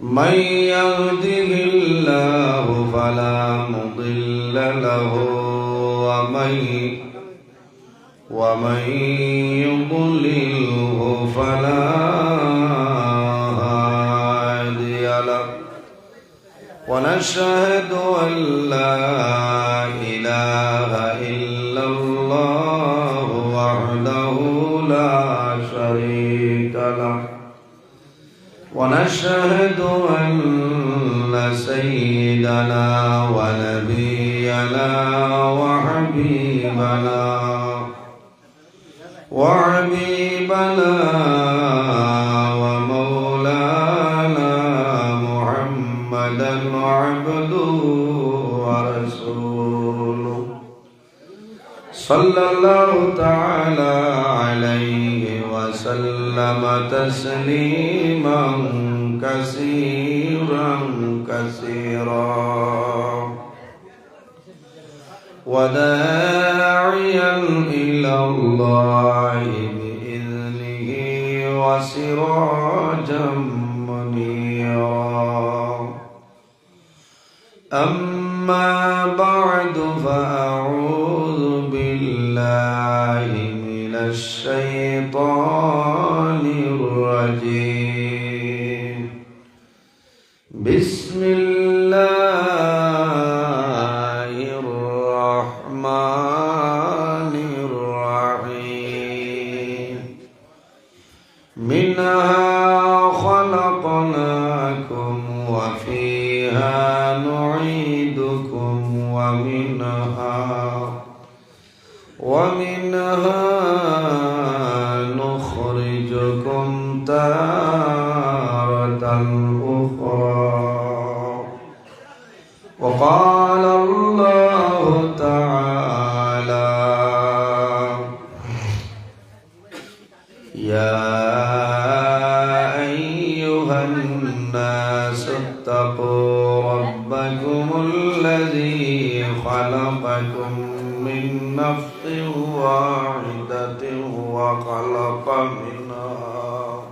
من يهده الله فلا مضل له ومن ومن يضلله فلا هادي له ونشهد أن لا إله إلا الله له ونشهد أن سيدنا ونبينا وحبيبنا وعبيبنا ومولانا محمدا عبده ورسوله صلى الله تعالى عليه وسلم تسليما كثيرا كثيرا وداعيا إلى الله بإذنه وسراجا منيرا أما بعد فأعوذ وفيها نعيدكم ومنها ومنها وخلق منها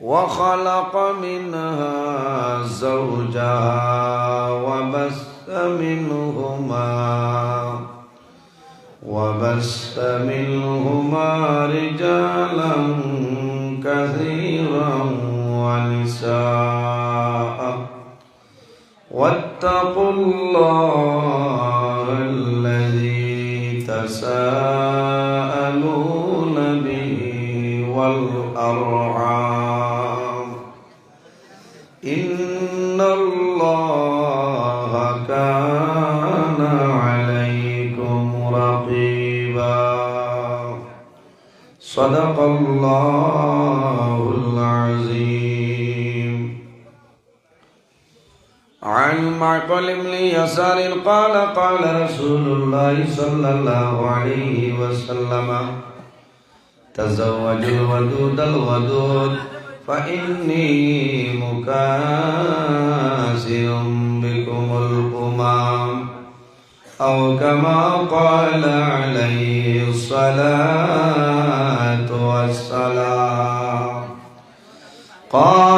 وخلق منها زوجها وبث منهما وبث منهما رجالا كثيرا ونساء. واتقوا الله الله كان عليكم رقيبا صدق الله العظيم عن معقل بن يسار قال قال رسول الله صلى الله عليه وسلم تزوج الودود الودود فإني مكاسر بكم الأمم أو كما قال عليه الصلاة والسلام. قال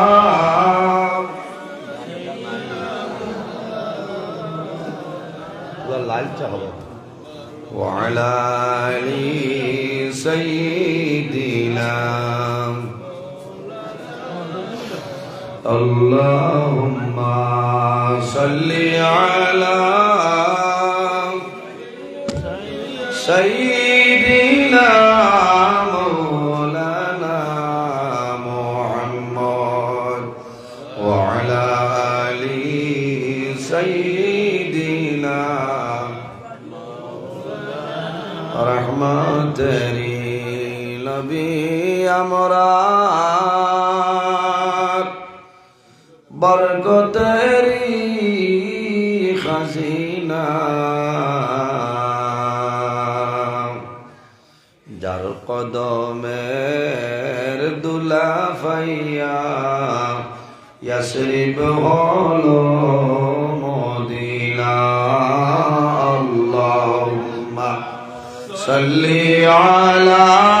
وعلى آل سيدنا اللهم صل على বরকতেরি খাজিনা। যার কদমের দুলা ফাইয়া ইয়াসরিব হলো মদিনা। আল্লাহুম্মা সাল্লি আলা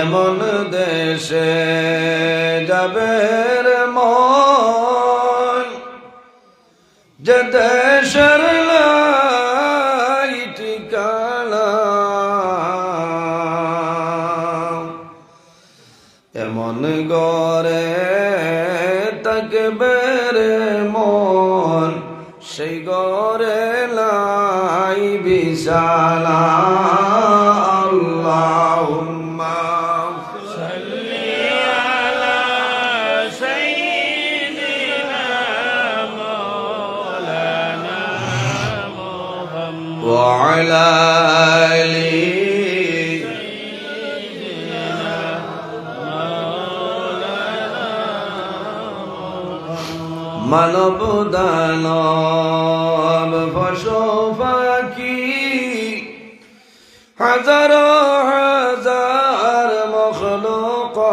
এমন দেশে যাবে যে দেশের এমন গরে তাকে বেরে মন। সেই গরে লাই বিশালা। وعلى آله মানব দানব পশু পাখি হাজার হাজার মখলুকাত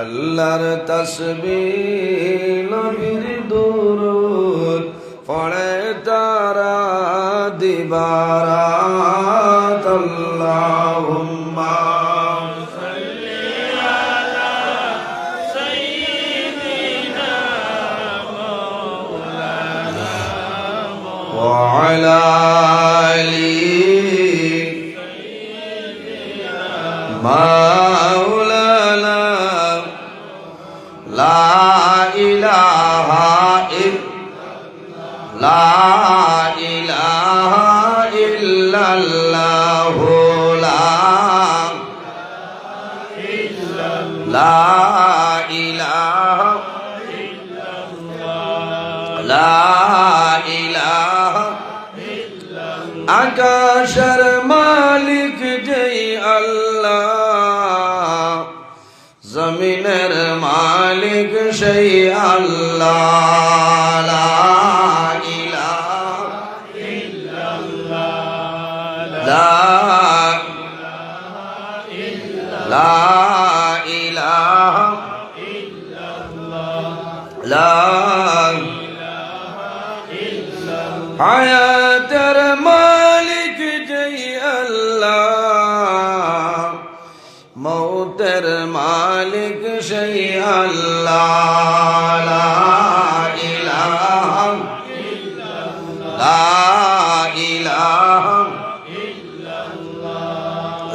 আল্লাহর তসবিহ الزهراء سيدنا مولانا سيدنا مولانا আকাশের মালিক যেই আল্লাহ জমিনের মালিক সেই আল্লাহ।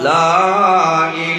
Allah.